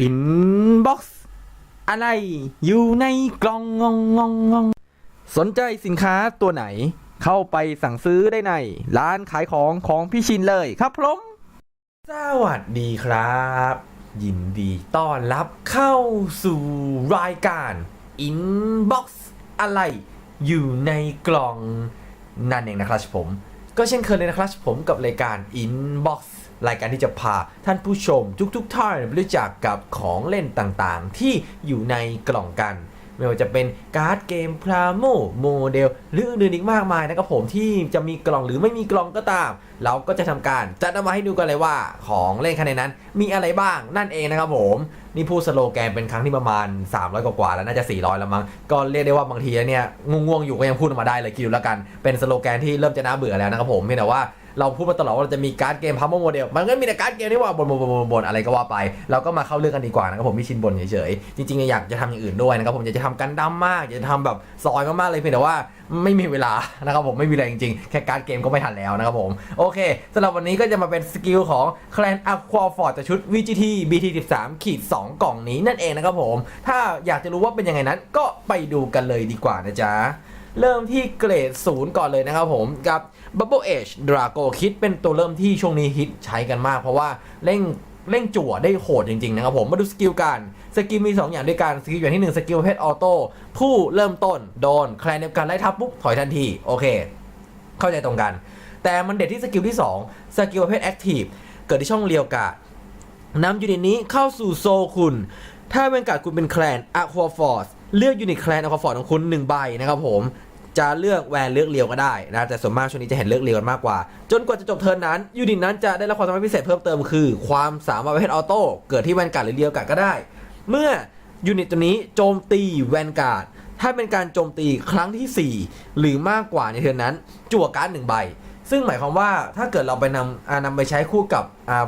อินบ็อกซ์อะไรอยู่ในกล่องงองงองงองสนใจสินค้าตัวไหน เข้าไปสั่งซื้อได้ใน ร้านขายของของพี่ชินเลยครับผมสวัสดีครับ ยินดีต้อนรับเข้าสู่รายการ Inbox อะไรอยู่ในกล่องนั่นเองนะครับผม ก็เช่นเคยเลยนะครับผมกับรายการ Inbox รายการที่จะพาท่านผู้ชมทุกๆท่านไปรู้จักกับของเล่นต่างๆ ที่อยู่ในกล่องกัน ไม่ว่าจะเป็นการ์ดเกมพราโมโมเดลหรืออื่นๆอีกมากมายนะครับผมที่จะมีกล่องหรือไม่มีกล่องก็ตาม เราก็จะทำการจัดเอามาให้ดูกันเลยว่า ของเล่นภายในนั้น มีอะไรบ้างนั่นเองนะครับผมนี่พูดสโลแกนเป็นครั้งที่ประมาณ 300 กว่าแล้วน่าจะ 400 แล้วมั้งก็เรียกได้ว่าบางทีเนี่ยง่วงๆอยู่ก็ยังพูดออกมาได้เลยคิดดูแล้วกัน เป็นสโลแกนที่เริ่มจะน่าเบื่อแล้วนะครับผมเพียงแต่ว่า เราพูดมาตลอดว่าเราจะมีการ์ดเกมพัมโมเดลมันก็มีแต่การ์ดเกมที่ว่าบนบนบนบนบนอะไรก็ว่าไป เราก็มาเข้าเรื่องกันดีกว่านะครับผมพี่ชินบนเฉยๆจริงๆอยากจะทำอย่างอื่นด้วยนะครับผมอยากจะทำกันดั้มมากอยากจะทำแบบซอยมากๆเลยเพียงแต่ว่าไม่มีเวลานะครับผมไม่มีแรงจริงๆแค่การ์ดเกมก็ไม่ทันแล้วนะครับผมโอเคสำหรับวันนี้ก็จะมาเป็นสกิลของ Clan Aqua Fort จากชุด VGT BT13 ขีด2กล่องนี้นั่นเองนะครับผม ถ้าอยากจะรู้ว่าเป็นยังไงนั้นก็ไปดูกันเลยดีกว่านะจ๊ะ เริ่มที่เกรดศูนย์ก่อนเลยนะครับผมกับ Bubble Age Drago คิดเป็นตัวเริ่มที่ช่วงนี้ฮิตใช้กันมาก เพราะว่าเร่งเร่งจั่วได้โหดจริงๆนะครับผมมาดูสกิลกันสกิลมี 2 อย่างด้วยกันสกิลอย่างที่ 1 สกิลประเพศออโต้ผู้เริ่มต้นโดนแคลนเดียวกันไล่ทับปุ๊บถอยทันที โอเค เข้าใจตรงกัน แต่มันเด็ดที่สกิลที่ 2 สกิลประเภทแอคทีฟเกิดที่ช่องเรียวกาดนำยูนิตนี้เข้าสู่โซคุณ ถ้าเป็นการดคุณเป็นแคลนอะควาฟอร์สเลือกยูนิตแคลนอะควาฟอร์สของคุณ 1 ใบนะครับผม จะเลือกแวนเลือกเรียวก็ได้นะแต่ส่วนมากช่วงนี้จะเห็นเลือกเรียวกันมากกว่า จนกว่าจะจบเทิร์นนั้นยูนิตนั้นจะได้รับความสามารถพิเศษเพิ่มเติมคือ ความสามารถประเภทออโต้เกิดที่แวนการ์ดหรือเรียวการ์ดก็ได้ เมื่อยูนิตตัวนี้โจมตีแวนการ์ดถ้าเป็นการโจมตีครั้งที่ 4 หรือมากกว่าในเทิร์นนั้น จั่วการ์ดหนึ่งใบ ซึ่งหมายความว่าถ้าเกิดเราไปนำนำไปใช้คู่กับ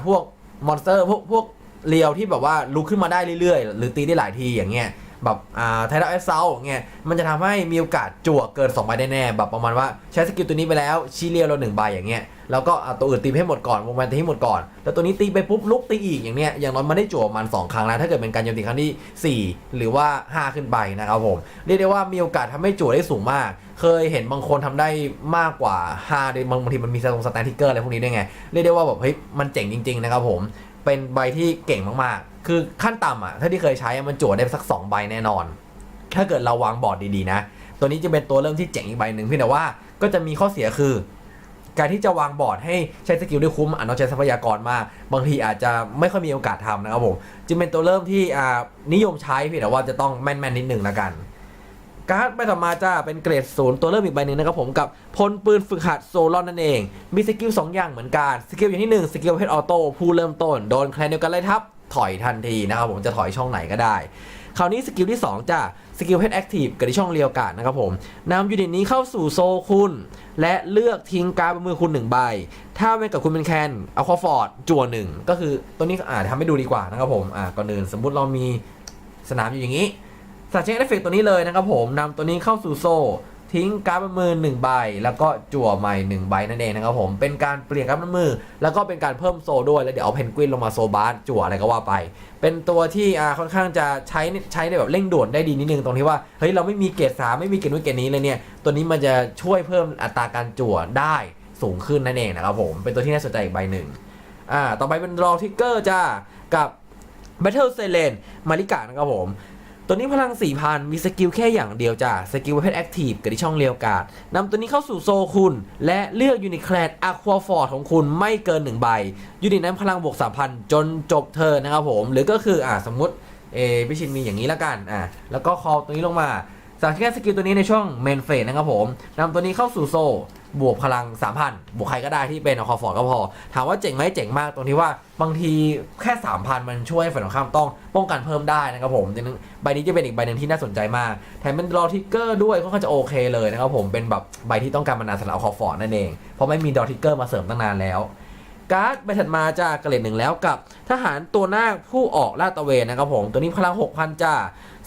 พวกมอนสเตอร์พวกพวกเรียวที่แบบว่าลุกขึ้นมาได้เรื่อยๆ หรือตีได้หลายทีอย่างเงี้ย แบบอ่าไททัลเอสเซลเงี้ยมันจะทำให้มีโอกาสจั่วเกิน2ใบได้แน่แบบประมาณว่าใช้สกิลตัวนี้ไปแล้วชี้เรียวเราหนึ่งใบอย่างเงี้ยแล้วก็เอาตัวอื่นตีให้หมดก่อนวงแหวนตีให้หมดก่อน แล้วตัวนี้ตีไปปุ๊บลุกตีอีกอย่างเนี้ยอย่างน้อยมันได้จั่วมัน 2 ครั้งแล้วถ้าเกิดเป็นการโจมตีครั้งที่ 4 หรือว่า 5 ขึ้นไปนะครับผม เรียกได้ว่ามีโอกาสทำให้จั่วได้สูงมาก เคยเห็นบางคนทำได้มากกว่า5ด้วยบางบางทีมันมีสตงสแตนทิกเกอร์อะไรพวกนี้ด้วยไงเรียกได้ว่าแบบเฮ้ยมันเจ๋งจริง ๆ นะครับผมเป็นใบที่เก่งมากๆ คือขั้นต่ำอะถ้าที่เคยใช้มันจั่วได้สัก 2 ใบแน่นอน ถ้าเกิดเราวางบอร์ดดีๆนะ ตัวนี้จะเป็นตัวเริ่มที่เจ๋งอีกใบหนึ่งพียงแต่ว่าก็จะมีข้อเสียคือ การที่จะวางบอร์ดให้ใช้สกิลได้คุ้มอะต้องใช้ทรัพยากรมาก บางทีอาจจะไม่ค่อยมีโอกาสทำนะครับผมจึงเป็นตัวเริ่มที่อ่านิยมใช้พียงแต่ว่าจะต้องแม่นๆนิดนึงละกันการ์ดใบต่อมาจ้าเป็นเกรดศูนย์ตัวเริ่มอีกใบหนึ่งนะครับผมกับพลปืนฝึกหัดโซลอนนั่นเอง มีสกิล2อย่างเหมือนกัน สกิลอย่างที่ 1 สกิลเพชรออโต้ผู้เริ่มต้น โดนแคลนเดียวกันไล่ทับ ถอยทันทีนะครับผมจะถอยช่องไหนก็ได้คราวนี้สกิลที่ 2จ้าสกิลเพชรแอคทีฟกับที่ช่องเรียวกาดนะครับผมนำยูนิตนี้เข้าสู่โซคุณ และเลือกทิ้งการ์ดบนมือคุณหนึ่งใบ ถ้าเป็นกับคุณเป็นแคนเอาคอฟอร์ดจั่วหนึ่งก็คือตัวนี้อ่าทำให้ดูดีกว่านะครับผมอ่าก่อนอื่นสมมุติเรามีสนามอยู่อย่างนี้สัตว์เช็คเอฟเฟกตัวนี้เลยนะครับผมนำตัวนี้เข้าสู่โซ ทิ้งการ์ดบนมือหนึ่งใบ แล้วก็จั่วใหม่หนึ่งใบนั่นเองนะครับผมเป็นการเปลี่ยนการ์ดบนมือ แล้วก็เป็นการเพิ่มโซ่ด้วยแล้วเดี๋ยวเอาเพนกวินลงมาโซบาร์จั่วอะไรก็ว่าไป เป็นตัวที่อ่าค่อนข้างจะใช้ใช้ในแบบเร่งด่วนได้ดีนิดนึงตรงที่ว่าเฮ้ยเราไม่มีเกรดสามไม่มีเกรดนู้นเกรดนี้เลยเนี่ยตัวนี้มันจะช่วยเพิ่มอัตราการจั่วได้สูงขึ้นนั่นเองนะครับผมเป็นตัวที่น่าสนใจอีกใบหนึ่งอ่าต่อไปเป็นรอทิกเกอร์จ้ากับ Battle s e l e n มาริกานะครับผม ตัวนี้พลัง 4,000 มีสกิลแค่อย่างเดียวจ้ะ สกิลประเภทแอคทีฟกับที่ช่องเรียวการ์ดนำตัวนี้เข้าสู่โซคุณ และเลือกยูนิตแคลนอะควาฟอร์ดของคุณไม่เกิน 1 ใบ ยูนิตนั้นพลังบวก 3,000 จนจบเธอนะครับผม หรือก็คืออ่าสมมติเอพิชินมีอย่างนี้แล้วกันอ่าแล้วก็คอตัวนี้ลงมา สั่งแค่สกิลตัวนี้ในช่องเมนเฟสนะครับผมนำตัวนี้เข้าสู่โซลบวกพลัง 3,000 บวกใครก็ได้ที่เป็นอคอฟอร์ดก็พอ ถามว่าเจ๋งไหมเจ๋งมากตรงที่ว่าบางทีแค่ 3,000 มันช่วยฝ่ายตรงข้ามต้องป้องกันเพิ่มได้นะครับผมดังนั้นใบนี้จะเป็นอีกใบหนึ่งที่น่าสนใจมาก แถมเป็นดอทิกเกอร์ด้วยก็จะโอเคเลยนะครับผมเป็นแบบใบที่ต้องการมานานสำหรับอคอฟอร์ดนั่นเอง เพราะไม่มีดอทิกเกอร์มาเสริมตั้งนานแล้วการ์ดใบถัดมาจากเกรดหนึ่งแล้วกับทหารตัวหน้าผู้ออกลาดตระเวนนะครับผมตัวนี้พลัง 6,000จ้า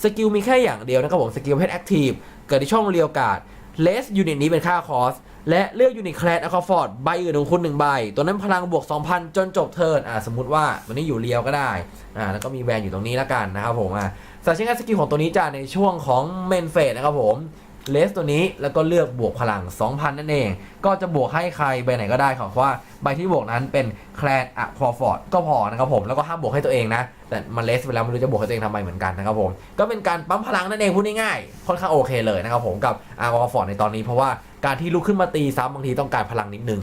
สกิลมีแค่อย่างเดียวนะครับผมสกิลเพชรแอคทีฟเกิดที่ช่องเรียวกาดเลสยูนิตนี้เป็นค่าคอสและเลือกยูนิตแคลดอะคอฟอร์ดใบอื่นของคุณหนึ่งใบ ตัวนั้นพลังบวก 2,000 จนจบเทิร์นอ่าสมมติว่าวันนี้อยู่เรียวก็ได้อ่าแล้วก็มีแวนอยู่ตรงนี้แล้วกันนะครับผมอ่าสายใช้งานสกิลของตัวนี้จะในช่วงของเมนเฟสนะครับผม เลสตัวนี้แล้วก็เลือกบวกพลัง 2,000 นั่นเอง ก็จะบวกให้ใครใบไหนก็ได้ครับเพราะว่าใบที่บวกนั้นเป็นแคลดอะคอฟอร์ดก็พอนะครับผมแล้วก็ห้ามบวกให้ตัวเองนะ แต่มันเลสไปแล้วไม่รู้จะบวกให้ตัวเองทำไมเหมือนกันนะครับผม ก็เป็นการปั๊มพลังนั่นเองพูดง่ายๆค่อนข้างโอเคเลยนะครับผมกับอาร์คอฟอร์ดในตอนนี้เพราะว่าการที่ลุกขึ้นมาตีซ้ำบางทีต้องการพลังนิดนึง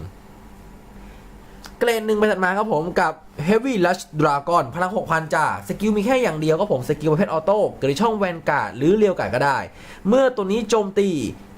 เกรนหนึ่งไปถัดมาครับผมกับ Heavy Rush Dragon พลัง 6,000จ่าสกิลมีแค่อย่างเดียวก็ผมสกิลประเภทออโต้เกิดช่องแวนการ์ดหรือเรียวการ์ดก็ได้ เมื่อตัวนี้โจมตี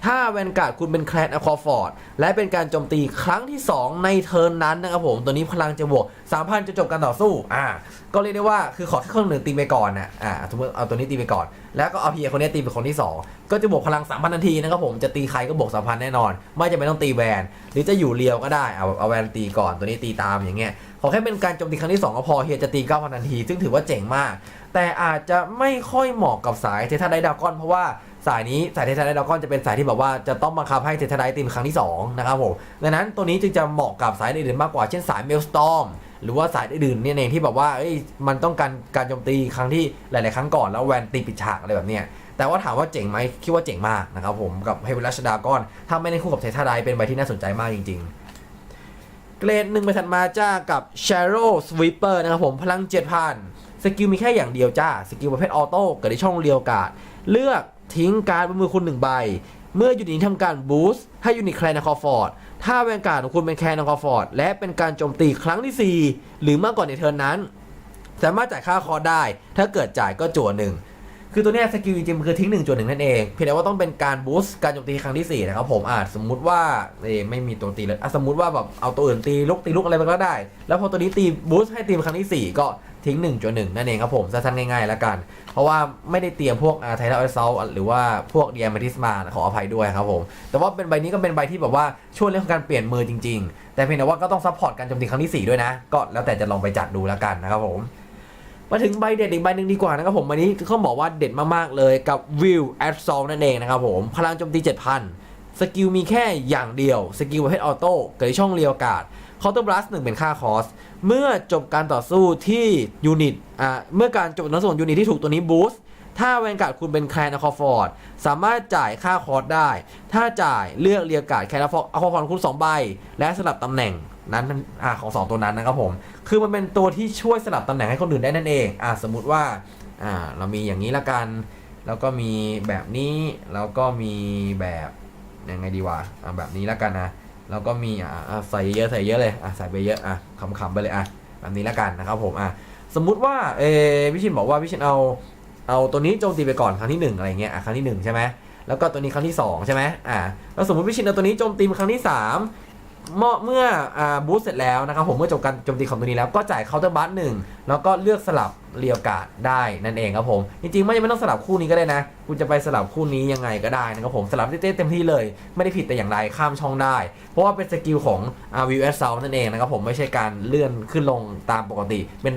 ถ้าแวนการ์ดคุณเป็นแคลนอะคอฟอร์ดและเป็นการโจมตีครั้งที่ 2 ในเทิร์นนั้นนะครับผมตัวนี้พลังจะบวก3,000 จะจบการต่อสู้อ่าก็เรียกได้ว่าคือขอแค่คนหนึ่งตีไปก่อนนะอ่าสมมติเอาตัวนี้ตีไปก่อน แล้วก็เอาเพียคนนี้ตีเป็นคนที่ 2 ก็จะบวกพลัง3,000นาทีนะครับผมจะตีใครก็บวก3,000แน่นอน ไม่จำเป็นต้องตีแวน หรือจะอยู่เรียวก็ได้เอาเอาแวนตีก่อนตัวนี้ตีตามอย่างเงี้ยขอแค่เป็นการโจมตีครั้งที่2ก็พอเฮียจะตี9,000นาที ซึ่งถือว่าเจ๋งมาก แต่อาจจะไม่ค่อยเหมาะกับสายเททาไดดากอนเพราะว่า สายนี้สายเททาไดดาก้อนจะเป็นสายที่แบบว่าจะต้องบังคับให้เททาไดตีเป็นครั้งที่2นะครับผมดังนั้นตัวนี้จึงจะเหมาะกับสายอื่นๆมากกว่าเช่นสายเมลสตอมหรือว่าสายอื่นๆเนี่ยเองที่แบบว่ามันต้องการการโจมตีครั้งที่หลาย ๆ ครั้งก่อนแล้วแวนตีปิดฉากอะไรแบบเนี้ยแต่ว่าถามว่าเจ๋งไหมคิดว่าเจ๋งมากนะครับผมกับเฮเวลัชดากอนถ้าไม่ได้คู่กับเททาไดเป็นใบที่น่าสนใจมากจริง ๆเกรดหนึ่งไปถัดมาจ้ากับ Shadow Sweeper นะครับผมพลัง 7,000 สกิลมีแค่อย่างเดียวจ้า สกิลประเภทออโต้เกิดในช่องเรียวกาด เลือก ทิ้งการ์ดบนมือคุณหนึ่งใบ เมื่อยูนิตทำการบูสต์ให้ยูนิตแคลนคอฟอร์ด ถ้าแวนการ์ดของคุณเป็นแคลนคอฟอร์ด และเป็นการโจมตีครั้งที่ 4 หรือมากกว่าในเทิร์นนั้น สามารถจ่ายค่าคอร์สได้ ถ้าเกิดจ่ายก็จั่วหนึ่งคือตัวนี้สกิลจริงๆมันคือทิ้ง1จุดหนึ่งนั่นเองเพียงแต่ว่าต้องเป็นการบูสต์การโจมตีครั้งที่ 4 นะครับผมอาจสมมุติว่าเอไม่มีตัวตีเลยอะสมมุติว่าแบบเอาตัวอื่นตีลุกตีลุกอะไรมันก็ได้ แล้วพอตัวนี้ตีบูสต์ให้ตีครั้งที่ 4 ก็ ทิ้ง1จุดหนึ่งนั่นเองครับผมสั้นๆง่ายๆแล้วกัน เพราะว่าไม่ได้เตรียมพวกไทเทอร์เซลหรือว่าพวกเดียมาทิสมาขออภัยด้วยครับผมแต่ว่าเป็นใบนี้ก็เป็นใบที่แบบว่าช่วยเรื่องของการเปลี่ยนมือจริงๆ แต่เพียงแต่ว่าก็ต้องซัพพอร์ตการโจมตีครั้งที่ 4 ด้วยนะ ก็แล้วแต่จะลองไปจัดดูแล้วกันนะครับผมมาถึงใบเด็ดอีกใบหนึ่งดีกว่านะครับผมวันนี้เขาบอกว่าเด็ดมากๆเลยกับวิวแอดซองนั่นเองนะครับผมพลังโจมตี 7,000 สกิลมีแค่อย่างเดียว สกิลประเภทออโต้เกิดช่องเรียวการ์ดเคาน์เตอร์บลัสหนึ่งเป็นค่าคอส เมื่อจบการต่อสู้ที่ยูนิตอ่าเมื่อการจบการต่อสู้ของยูนิตที่ถูกตัวนี้บูสต์ถ้าแวนการ์ดคุณเป็นแคลนอคอฟอร์ดสามารถจ่ายค่าคอสได้ ถ้าจ่ายเลือกเรียกการ์ดแคลนอคอฟอร์ดคุณ 2 ใบ และสลับตำแหน่งนั้นอ่าของ 2 ตัวนั้นนะครับผม คือมันเป็นตัวที่ช่วยสลับตำแหน่งให้คนอื่นได้นั่นเองอ่าสมมุติว่าอ่าเรามีอย่างนี้ละกัน แล้วก็มีแบบนี้แล้วก็มีแบบ ยังไงดีวะอ่าแบบนี้แล้วกันนะแล้วก็มีอ่าใส่เยอะใส่เยอะเลยอ่าใส่ไปเยอะอะขำๆไปเลยอะแบบนี้แล้วกันนะครับผมอะสมมุติว่าเอพี่ชินบอกว่าพี่ชินเอาเอาตัวนี้โจมตีไปก่อนครั้งที่หนึ่งอะไรเงี้ยอะครั้งที่หนึ่งใช่ไหมแล้วก็ตัวนี้ครั้งที่สองใช่ไหมอ่าแล้วสมมติพี่ชินเอาตัวนี้โจมตีเป็นครั้งที่สาม เมื่อเมื่อบูสเสร็จแล้วนะครับผมเมื่อจบการโจมตีของตัวนี้แล้วก็จ่ายเคาน์เตอร์บัสหนึ่งแล้วก็เลือกสลับเรียวกาดได้นั่นเองครับผมจริงๆไม่จำเป็นต้องสลับคู่นี้ก็ได้นะ คุณจะไปสลับคู่นี้ยังไงก็ได้นะครับผมสลับได้เต็มที่เลย ไม่ได้ผิดแต่อย่างใดข้ามช่องได้ เพราะว่าเป็นสกิลของวิวเอสเซลนั่นเองนะครับผมไม่ใช่การเลื่อนขึ้นลงตามปกติ เป็น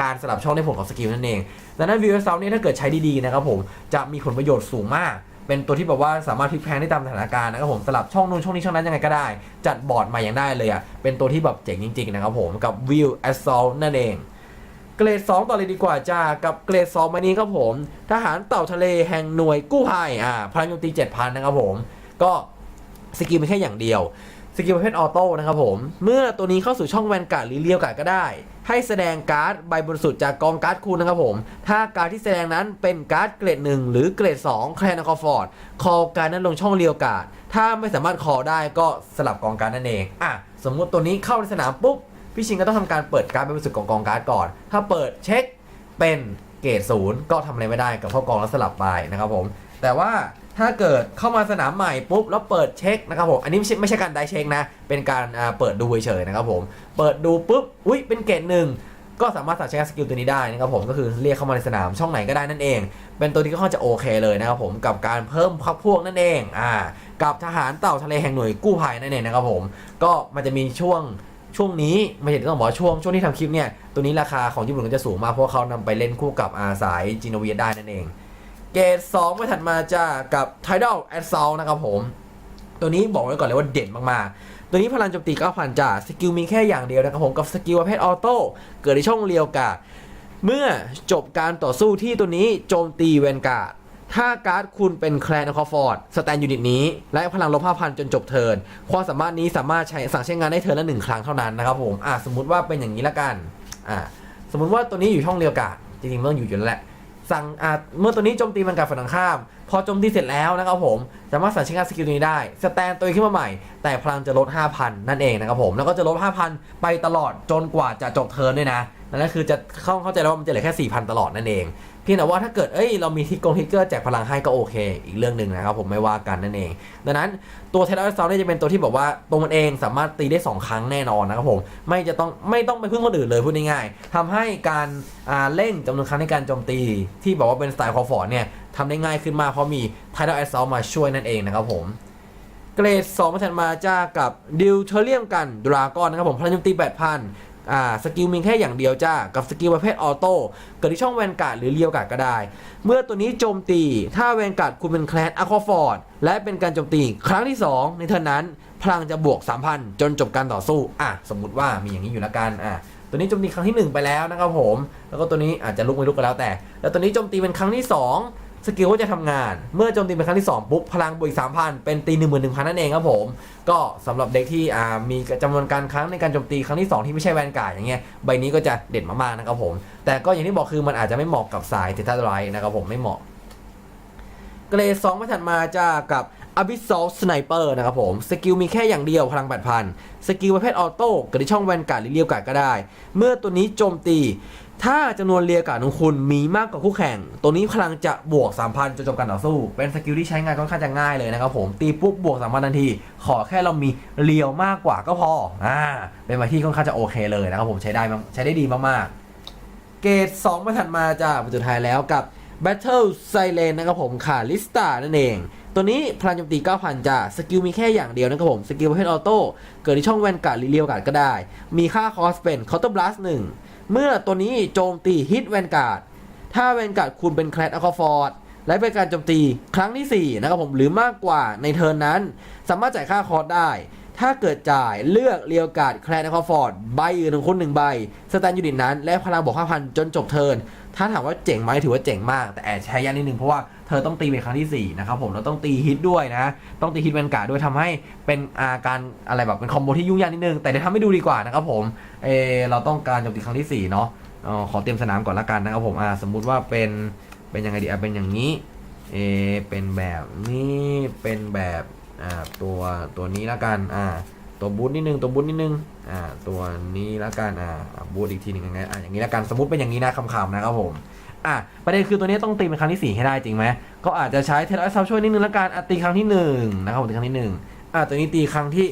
การสลับช่องในผลของสกิลนั่นเองดังนั้นวิวเอสเซลนี่ถ้าเกิดใช้ดีๆนะครับผมจะมีผลประโยชน์สูงมาก เป็นตัวที่แบบว่าสามารถพลิกแพลงได้ตามสถานการณ์นะครับผมสลับช่องนู้นช่องนี้ช่องนั้นยังไงก็ได้ จัดบอร์ดมาอย่างได้เลยอะเป็นตัวที่แบบเจ๋งจริงๆนะครับผมกับ View Assault นั่นเองเกรด 2 ต่อเลยดีกว่าจ้ากับเกรด2มานี้ครับผม ทหารเต่าทะเลแห่งหน่วยกู้ภัยอ่าพลังโจมตี 7,000 นะครับผม ก็สกิลเป็นแค่อย่างเดียว สกิลประเภทออโต้นะครับผม เมื่อตัวนี้เข้าสู่ช่องแวนการ์ดหรือเลียวการ์ดก็ได้ ให้แสดงการ์ดใบบริสุทธิ์จากกองการ์ดคุณนะครับผม ถ้าการ์ดที่แสดงนั้นเป็นการ์ดเกรด 1 หรือเกรด 2 แคลนคอฟอร์ด คอการ์ดนั้นลงช่องเลียวการ์ด ถ้าไม่สามารถคอได้ก็สลับกองการ์ดนั่นเอง อะ สมมุติตัวนี้เข้าในสนามปุ๊บ พี่ชิงก็ต้องทำการเปิดการ์ดใบบริสุทธิ์ของกองการ์ดก่อน ถ้าเปิดเช็คเป็นเกรดศูนย์ก็ทำอะไรไม่ได้กับเข้ากองแล้วสลับไปนะครับผม แต่ว่า ถ้าเกิดเข้ามาสนามใหม่ปุ๊บแล้วเปิดเช็คนะครับผมอันนี้ไม่ใช่ไม่ใช่การได้เช็คนะ เป็นการเปิดดูเฉยๆนะครับผมเปิดดูปุ๊บอุ้ยเป็นเกรดหนึ่งก็สามารถใช้สกิลตัวนี้ได้นะครับผมก็คือเรียกเข้ามาในสนามช่องไหนก็ได้นั่นเอง เป็นตัวที่ก็ค่อนจะโอเคเลยนะครับผมกับการเพิ่มพักพวกนั่นเองอ่ากับทหารเต่าทะเลแห่งหน่วยกู้ภัยนั่นเองนะครับผมก็มันจะมีช่วงช่วงนี้ไม่ใช่ต้องบอกช่วงช่วงที่ทำคลิปเนี่ยตัวนี้ราคาของญี่ปุ่นก็จะสูงมากเพราะเขานำไปเล่นคู่กับอาสายจีโนเวียได้นั่นเอง เกรด2ไปถัดมาจะกับ Tidal a s s a u l t นะครับผม ตัวนี้บอกไว้ก่อนเลยว่าเด่นมากๆ ตัวนี้พลังโจมตี 9,000จ่าสกิลมีแค่อย่างเดียวนะครับผมกับสกิลประเภทออโต้เกิดในช่องเรียวกาดเมื่อจบการต่อสู้ที่ตัวนี้โจมตีแวนการ์ดถ้าการ์ดคุณเป็นแคลนคอฟอร์ดสแตนยูนิตนี้ และพลังลบ5,000 จนจบเทิร์นความสามารถนี้สามารถใช้สั่งใช้งานได้เทิร์นละหนึ่งครั้งเท่านั้นนะครับผมอะสมมุติว่าเป็นอย่างนี้ละกันอะสมมุติว่าตัวนี้อยู่ช่องเรียวกาดจริงๆต้องอยู่อยู่แล้วแหละ สั่งอ่าเมื่อตัวนี้โจมตีมันกับฝั่งตรงข้าม พอโจมตีเสร็จแล้วนะครับผม สามารถสั่งใช้งานสกิลนี้ได้ สแตนตัวเองขึ้นมาใหม่ แต่พลังจะลด 5,000 นั่นเองนะครับผม แล้วก็จะลด 5,000 ไปตลอดจนกว่าจะจบเทิร์นด้วยนะ นั่นก็คือจะเข้าเข้าใจแล้วว่ามันจะเหลือแค่ 4,000 ตลอดนั่นเองเพียงแต่ว่าถ้าเกิดเอ้ยเรามีทิกกงทิกเกอร์แจกพลังให้ก็โอเค อีกเรื่องหนึ่งนะครับผมไม่ว่ากันนั่นเอง ดังนั้นตัวเทเลอร์ซาวเนี่ยจะเป็นตัวที่บอกว่าตัวมันเองสามารถตีได้ 2 ครั้งแน่นอนนะครับผมไม่จะต้องไม่ต้องไปพึ่งคนอื่นเลยพูดง่ายๆทำให้การเล่นจำนวนครั้งในการโจมตี ที่บอกว่าเป็นสไตล์คอฟอร์ดเนี่ยทำได้ง่ายขึ้นมากเพราะมีไท t อ e แอสซอลมาช่วยนั่นเองนะครับผมเกรด2มาถัดมาจ้ากับดิวเทเรียมกันดราก้อนนะครับผมพลังโจมตี 8,000 อ่าสกิลมีแค่อย่างเดียวจ้า กับสกิลประเภทออโต้เกิดที่ช่องแวนการ์ดหรือเลียวการ์ดก็ได้ เมื่อตัวนี้โจมตี ถ้าแวนการ์ดคุณเป็นแคลนอะคอฟอร์ดและเป็นการโจมตีครั้งที่ 2 ในเท่านั้น พลังจะบวก 3,000 จนจบการต่อสู้ อะ สมมุติว่ามีอย่างนี้อยู่ละกันอะตัวนี้โจมตีครั้งที่ 1 ไปแล้วนะครับผม แล้วก็ตัวนี้อาจจะลุกไม่ลุกก็แล้วแต่ แล้วตัวนี้โจมตีเป็นครั้งที่ 2 สกิลก็จะทำงาน เมื่อโจมตีเป็นครั้งที่ 2 ปุ๊บ พลังบวกอีก3,000เป็นตี11,000นั่นเองครับผม ก็สำหรับเด็กที่มีจำนวนการครั้งในการโจมตีครั้งที่ 2 ที่ไม่ใช่แวนการ์ดอย่างเงี้ยใบนี้ก็จะเด่นมากๆนะครับผม แต่ก็อย่างที่บอกคือมันอาจจะไม่เหมาะกับสายเทตาไรนะครับผมไม่เหมาะเกรด2มาถัดมาจะกับ Abyssal Sniper นะครับผม สกิลมีแค่อย่างเดียวพลัง 8,000 สกิลประเภทออโต้เกิดที่ช่องแวนการ์ดหรือเรียวการ์ดก็ได้ เมื่อตัวนี้โจมตี ถ้าจำนวนเรียกกาดของคุณมีมากกว่าคู่แข่ง ตัวนี้พลังจะบวก 3,000จนจบการต่อสู้ เป็นสกิลที่ใช้งานค่อนข้างจะง่ายเลยนะครับผม ตีปุ๊บบวก 3,000ทันที ขอแค่เรามีเรียวมากกว่าก็พอ อ่า เป็นมาที่ค่อนข้างจะโอเคเลยนะครับผมใช้ได้ใช้ได้ดีมากๆ เกรด2มาถัดมาจะเป็นสุดท้ายแล้วกับ Battle Siren นะครับผมค่ะลิสตานั่นเอง ตัวนี้พลังโจมตี 9,000จ้ะสกิลมีแค่อย่างเดียวนะครับผม สกิลประเภทออโต้ เกิดที่ช่องแวนการ์ดหรือเรียวการ์ดก็ได้ มีค่าคอสเป็น Counter Blast 1เเมื่อตัวนี้โจมตีฮิตแวนการ์ด ถ้าแวนการ์ดคุณเป็นแคลดอะคอฟอร์ด และเป็นการโจมตีครั้งทีสี่ 4 นะครับผม หรือมากกว่าในเทิร์นนั้น สามารถจ่ายค่าคอร์สได้ ถ้าเกิดจ่ายเลือกเรียวการ์ดแคลดอะคอฟอร์ด ใบอื่นของคุณหนึ่งใบ สแตนยูนิตนั้น และพลังบวก5,000 จนจบเทิร์น ถ้าถามว่าเจ๋งไหมถือว่าเจ๋งมาก แต่แอบใช้ยากนิดนึงเพราะว่า เธอต้องตีเป็นครั้งที่4นะครับผมแล้วต้องตีฮิตด้วยนะ ต้องตีฮิตแวนการ์ดด้วยทำให้เป็นอาการอะไรแบบเป็นคอมโบที่ยุ่งยากนิดนึง แต่เดี๋ยวทำให้ดูดีกว่านะครับผมเออเราต้องการโจมตีครั้งที่4เนาะออขอเตรียมสนามก่อนละกันนะครับผมอ่าสมมุติว่าเป็นเป็นยังไงดีอะเป็นอย่างนี้เอเป็นแบบนี้เป็นแบบอ่าตัวตัวนี้ละกันอ่าตัวบูทนิดนึงตัวบูทนิดนึงอ่าตัวนี้ละกันอ่าบูทอีกทีหนึ่งยังไงอ่าอย่างนี้ละกันสมมติเป็นอย่างนี้นะคำๆนะครับผม อะประเด็นคือตัวนี้ต้องตีเป็นครั้งที่ 4 ให้ได้จริงไหมก็อาจจะใช้เทเลอร์ซับช่วยนิดนึงละกันอะตีครั้งที่1นะครับผมตีครั้งที่1อะตัวนี้ตีครั้งที่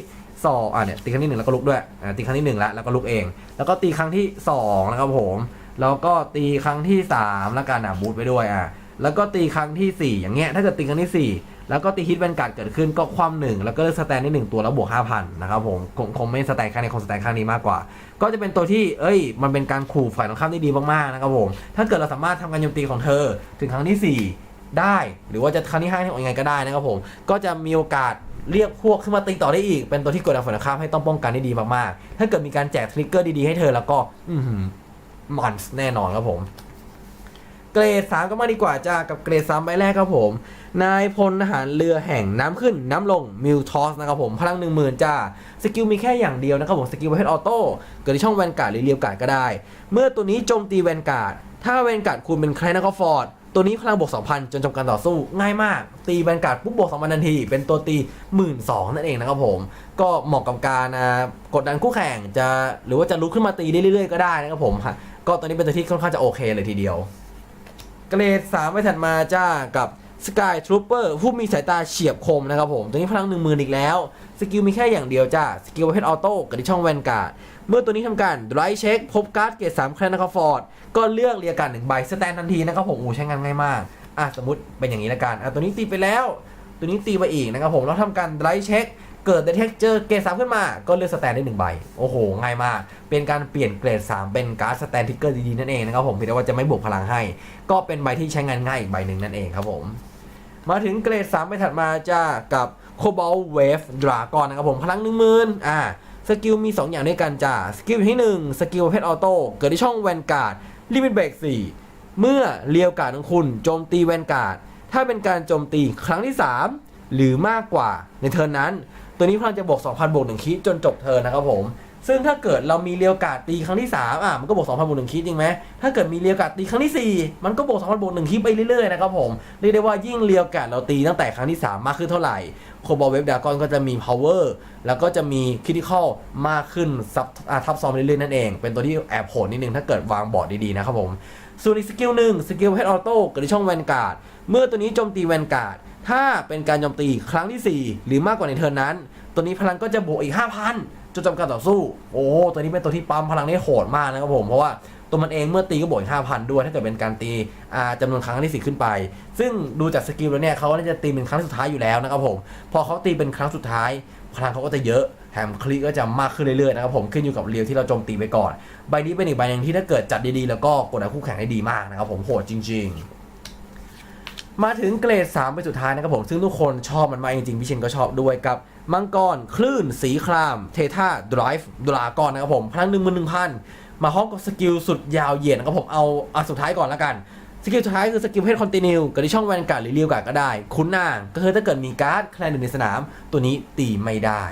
สองอะเนี่ยตีครั้งที่1แล้วก็ลุกด้วยอ่าตีครั้งที่1แล้วแล้วก็ลุกเอง แล้วก็ตีครั้งที่2นะครับผมแล้วก็ตีครั้งที่3ละกันอะบูทไปด้วยอะแล้วก็ตีครั้งทีสี่4อย่างเงี้ยถ้าเกิดตีครั้งที่4 แล้วก็ตีฮิตแวนการ์ดเกิดขึ้นก็คว่ำหนึ่งแล้วก็เลือกสแตนได้หนึ่งตัวแล้วบวก5,000นนะครับผมคงคงไม่สแตนข้างในคงสแตนข้างนี้มากกว่า ก็จะเป็นตัวที่เอ้ย มันเป็นการขู่ฝ่ายตรงข้ามได้ดีมากๆนะครับผมถ้าเกิดเราสามารถทำการโจมตีของเธอถึงครั้งที่ 4 ได้ หรือว่าจะครั้งที่5ที่ยังไงก็ได้นะครับผมก็จะมีโอกาสเรียกพวกขึ้นมาตีต่อได้อีก เป็นตัวที่กดดันฝ่ายตรงข้ามให้ต้องป้องกันได้ดีมากๆ ถ้าเกิดมีการแจกทริกเกอร์ดีๆให้เธอแล้วก็อือหือมันแน่นอนครับผม เกรด3ก็มาดีกว่าจ้ากับเกรด3ใบแรกครับผม นายพลทหารเรือแห่งน้ำขึ้นน้ำลงมิลทอสนะครับผม พลัง 1 0,000จ้าสกิลมีแค่อย่างเดียวนะครับผมสกิลประเภทออโต้เกิดที่ช่องแวนการ์ดหรือเรียวการ์ดก็ได้ เมื่อตัวนี้โจมตีแวนการ์ดถ้าแวนการ์ดคุณเป็นแคลนคอฟอร์ดตัวนี้พลังบวก 2,000 จนจบการต่อสู้ง่ายมาก ตีแวนการ์ดปุ๊บบวก 2,000ทันที เป็นตัวตี 12,000 นั่นเองนะครับผม ก็เหมาะกับการกดดันคู่แข่งจะหรือว่าจะลุกขึ้นมาตีได้เรื่อยๆ ก็ได้นะครับผม ก็ตัวนี้เป็นตัวที่ค่อนข้างจะโอเคเลยทีเดียว เกรด3ไปถัดมาจ้ากับ Sky Trooper ผู้มีสายตาเฉียบคมนะครับผม ตัวนี้พลัง1 0,000อีกแล้ว สกิลมีแค่อย่างเดียวจ้า สกิลประเภทออโต้กับที่ช่องแวนการ์ด เมื่อตัวนี้ทำการไ i เช็ค พบการ์ดเกรด3แคลนนะครับฟอร์ด ก็เลือกเรียกการดหนึ่งใบสแตนทันทีนะครับผมโอ้ใช้งานง่ายมาก อะสมมติเป็นอย่างนี้ละกัน อะตัวนี้ตีไปแล้ว ตัวนี้ตีไปอีกนะครับผม แล้วทำการไ i เช็ค เกิด detect เจอเกรด3ขึ้นมา ก็เลือกสแตนได้หนึ่งใบ โอ้โห ง่ายมาก เป็นการเปลี่ยนเกรด 3 เป็นการ์ดสแตนทิกเกอร์ดีๆ นั่นเองนะครับผมเพียงแต่ว่าจะไม่บวกพลังให้ ก็เป็นใบที่ใช้งานง่ายอีกใบหนึ่งนั่นเองครับผม มาถึงเกรด 3 ไปถัดมาจ้ากับโคบอลเวฟดราก้อนนะครับผมพลังหนึ่งหมื่นอ่าสกิลมี 2 อย่างด้วยกันจ้าสกิลที่ 1 สกิลประเภทออโต้เกิดที่ช่องแวนการ์ดลิมิตเบรก4เมื่อเรียวการ์ดของคุณโจมตีแวนการ์ดถ้าเป็นการโจมตีครั้งที่ 3 หรือมากกว่าในเทิร์นนั้น ตัวนี้พลังจะบวก2,000บวก1คิจนจบเทิร์นะครับผม ซึ่งถ้าเกิดเรามีเรียวกาดตีครั้งที่ 3 อะมันก็บวก2,000บวก1คิจริงไหมถ้าเกิดมีเรียวกาดตีครั้งที่ 4 มันก็บวก2,000บวก1คิไปเรื่อยๆนะครับผมเรียกได้ว่ายิ่งเรียวกาดเราตีตั้งแต่ครั้งที่ 3 มากขึ้นเท่าไหร่โคบอลเวฟดากอนก็จะมี power แล้วก็จะมีค r ิ t ิคอลมากขึ้นซับทับซ้อนไปเรื่อยๆนั่นเอง เป็นตัวที่แอบโหดนิดนึงถ้าเกิดวางบอร์ดดีๆนะครับผมส่วนอีกสกิลหนึ่งสกิลเฮดออโต้เกิดที่ช่องแวนการ์ดเมื่อตัวนี้โจมตีแวนการ์ด ถ้าเป็นการโจมตีครั้งที่ 4 หรือมากกว่าในเทิร์นนั้น ตัวนี้พลังก็จะบวกอีก 5,000จนจบการต่อสู้ โอ้ตัวนี้เป็นตัวที่ปั๊มพลังได้โหดมากนะครับผมเพราะว่าตัวมันเองเมื่อตีก็บวกอีก5,000 ด้วย ถ้าเกิดเป็นการตีอ่าจำนวนครั้งที่ 4 ขึ้นไป ซึ่งดูจากสกิลแล้วเนี่ยเขาน่าจะตีเป็นครั้งสุดท้ายอยู่แล้วนะครับผมพอเขาตีเป็นครั้งสุดท้าย พลังเขาก็จะเยอะแถมคลิกก็จะมากขึ้นเรื่อยๆนะครับผมขึ้นอยู่กับเรียวที่เราโจมตีไปก่อน ใบนี้เป็นอีกใบหนึ่งที่ถ้าเกิดจัดดีๆแล้วก็กดดันคู่แข่งได้ดีมากนะครับผมโหดจริง ๆ มาถึงเกรด3ไปสุดท้ายนะครับผม ซึ่งทุกคนชอบมันมากจริงๆ พี่เชนก็ชอบด้วยกับ มังกร คลื่น สีคราม เทท่าดライฟ์ดรากอนนะครับผมพลังหนึ่งมือหนึ่งพันมาพร้อมกับสกิลสุดยาวเหยียดนะครับผมเอาอะสุดท้ายก่อนแล้วกัน สกิลสุดท้ายคือสกิลเพศคอนติเนียกับที่ช่องแวนการ์ดหรือเรียวการ์ดก็ได้ คุ้นน้าก็คือถ้าเกิดมีการ์ดแคลนหนึ่งในสนาม ตัวนี้ตีไม่ได้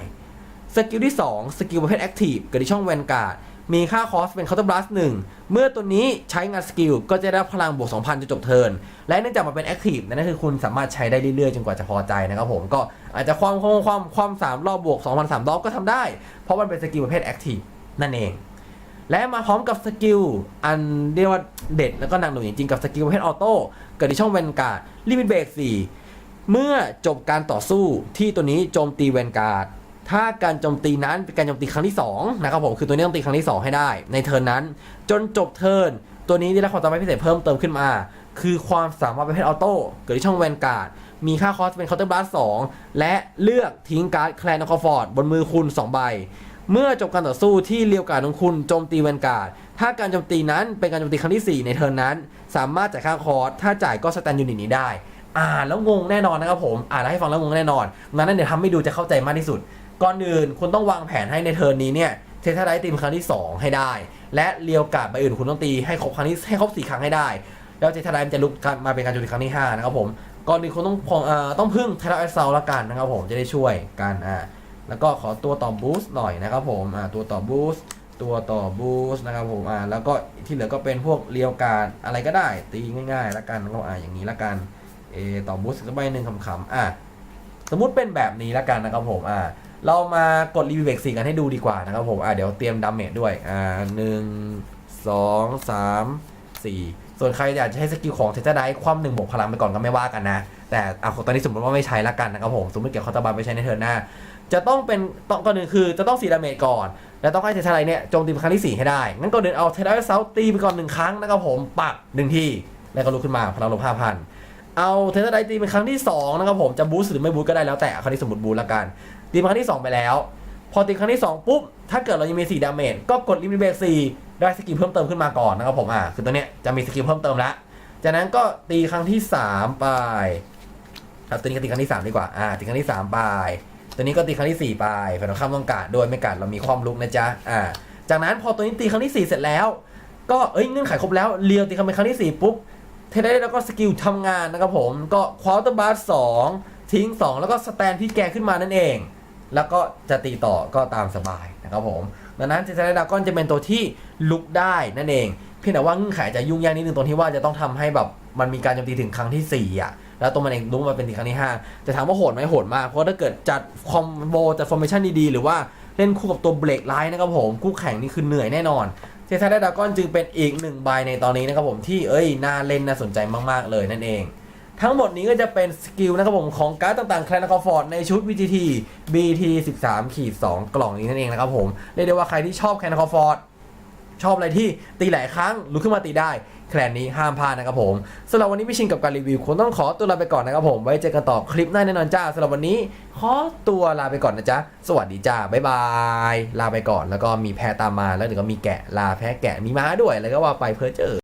สกิลที่ 2 สกิลประเภทแอคทีฟกิดที่ช่องแวนการ์ด มีค่าคอสเป็นเคาน์เตอร์บลัสหนึ่งเมื่อตัวนี้ใช้งานสกิลก็จะได้พลังบวก 2,000จนจบเทิร์นและเนื่องจากมันเป็นแอคทีฟนั่นคือคุณสามารถใช้ได้เรื่อยๆ จนกว่าจะพอใจนะครับผมก็อาจจะความความความความสามรอบบวก2,000สามรอบก็ทำได้ เพราะมันเป็นสกิลประเภทแอคทีฟนั่นเอง และมาพร้อมกับสกิลอันเรียกว่าเด็ดแล้วก็หนักหน่วงจริงๆกับสกิลประเภทออโต้เกิดที่ช่องแวนการ์ดลิมิตเบรก4เมื่อจบการต่อสู้ที่ตัวนี้โจมตีแวนการ์ด ถ้าการโจมตีนั้นเป็นการโจมตีครั้งที่2นะครับผมคือตัวนี้ต้องตีครั้งที่ 2 ให้ได้ ในเทิร์นนั้น จนจบเทิร์นตัวนี้ได้รับความสามารถพิเศษเพิ่มเติมขึ้นมา คือความสามารถประเภทออโต้เกิดที่ช่องแวนการ์ดมีค่าคอสเป็นเคาน์เตอร์บลัส2และเลือกทิ้งการ์ดแคลนคอฟอร์ดบนมือคุณ2ใบเมื่อจบการต่อสู้ที่เรียวการ์ดของคุณโจมตีแวนการ์ด ถ้าการโจมตีนั้นเป็นการโจมตีครั้งที่ 4 ในเทิร์นนั้น สามารถจ่ายค่าคอร์สถ้าจ่ายก็สแตนยูนิตนี้ได้ อ่านแล้วงงแน่นอนนะครับผม อ่านแล้วให้ฟังแล้วงงแน่นอนงั้นเดี๋ยวทำให้ดูจะเข้าใจมากที่สุด ก่อนอื่นคุณต้องวางแผนให้ในเทิร์นนี้เนี่ยเทสไดตีมครั้งที่ 2 ให้ได้ และเรียวกาดใบอื่นคุณต้องตีให้ครบครั้งที่ให้ครบ4ครั้งให้ได้ แล้วเทสไดมันจะลุกมาเป็นการโจมตีครั้งที่5นะครับผมก่อนอื่นคุณต้องอต้องพึ่งเทสไดเอเซลละกันนะครับผมจะได้ช่วยกันอ่าแล้วก็ขอตัวต่อบูสต์หน่อยนะครับผมอ่าตัวต่อบูสต์ตัวต่อบูสต์นะครับผมอ่าแล้วก็ที่เหลือก็เป็นพวกเรียวการ์ดอะไรก็ได้ ตีง่ายๆละกันก็อ่าอย่างนี้ละกันเอต่อบูสต์ก็ใบหนึ่งขำๆอ่าสมมุติเป็นแบบนี้แล้วกันนะครับผมอ่า เรามากดรีวิวเบรกสี่กันให้ดูดีกว่านะครับผมอ่าเดี๋ยวเตรียมดาเมจด้วยอ่าหนึ่งสองสามสี่ส่วนใครอยากจะให้สกิลของเทเจอร์ไดความหนึ่งบวกพลังไปก่อนก็ไม่ว่ากันนะ แต่อะตอนนี้สมมติว่าไม่ใช้ล้วกันนะครับผมสมมติเกี่ยวกับคอตบาร์ไปใช้ในเทิร์นหน้า จะต้องเป็นต้องก่อนหนึ่งคือจะต้องสีดาเมจก่อน แล้วต้องให้เทเจอร์ไดเนี่ยโจมตีเป็นครั้งที่สี่ให้ได้งั้นก่อนอื่นเอาเทเจอร์ไดเซาตีไปก่อนหนึ่งครั้งนะครับผมปักหนึ่งทีแล้วก็ลุกขึ้นมาพลังลบห้าพันเอาเทสไดตีเป็นครั้งที่2นะครับผมจะบูสต์หรือไม่บูสต์ก็ได้แล้วแต่ครั้งนี้สมมติบูสต์ละกัน ตีครั้งที่ 2 ไปแล้ว พอตีครั้งที่ 2 ปุ๊บ ถ้าเกิดเรายังมี4ดาเมจก็กดลิมิตเบรก4ได้สกิลเพิ่มเติมขึ้นมาก่อนนะครับผมอะคือตัวเนี้ยจะมีสกิลเพิ่มเติมแล้วจากนั้นก็ตีครั้งที่ 3 ไปครับตัวนี้ก็ตีครั้งที่ 3 ดีกว่าอ่าตีครั้งที่ 3 ไป ตัวนี้ก็ตีครั้งที่ 4 ไปฝ่ายตรงข้ามต้องการโดยไม่การเรามีความลุกนะจ๊ะอ่าจากนั้นพอตัวนี้ตีครั้งที่ 4 เสร็จแล้ว ก็เอ้ยเงื่อนไขครบแล้วเลียวตีครั้งเป็นครั้งที่ 4 ปุ๊บเทได้แล้วก็สกิลทำงานนะครับผมก็ควอเตอร์บาร์สองทิ้ง 2 แล้วก็สแตนพี่แกขึ้นมานั่นเอง แล้วก็จะตีต่อก็ตามสบายนะครับผมดังนั้นเทเทดากอนจะเป็นตัวที่ลุกได้นั่นเอง เพียงแต่ว่าเงื่อนไขจะยุ่งยากนิดนึงตรงที่ว่าจะต้องทำให้แบบมันมีการโจมตีถึงครั้งที่4อะแล้วตัวมันเองลุกมาเป็นถึงครั้งที่5จะถามว่าโหดไหมโหดมาก เพราะถ้าเกิดจัดคอมโบจัดฟอร์เมชั่นดีๆ หรือว่าเล่นคู่กับตัวเบรกไลท์นะครับผมคู่แข่งนี่คือเหนื่อยแน่นอนเทสไดดากอนจึงเป็นอีกหนึ่งใบในตอนนี้นะครับผมที่เอ้ยน่าเล่นน่าสนใจมากๆเลยนั่นเอง ทั้งหมดนี้ก็จะเป็นสกิลนะครับผมของการ์ดต่างๆแคลนคอฟอร์ดในชุด VGT BT 13ขีด2กล่องนี้นั่นเองนะครับผมเรียกได้ว่าใครที่ชอบแคลนคอฟอร์ดชอบอะไรที่ตีหลายครั้งลุกขึ้นมาตีได้ แคลนนี้ห้ามพลาดนะครับผมสำหรับวันนี้พี่ชินกับการรีวิวคงต้องขอตัวลาไปก่อนนะครับผม ไว้เจอกันต่อคลิปหน้าแน่นอนจ้าสำหรับวันนี้ ขอตัวลาไปก่อนนะจ๊ะ สวัสดีจ้า บ๊ายบาย ลาไปก่อนแล้วก็มีแพะตามมาแล้วเดี๋ยวก็มีแกะลาแพะแกะมีม้าด้วยแล้วก็ว่าไปเพอเจอ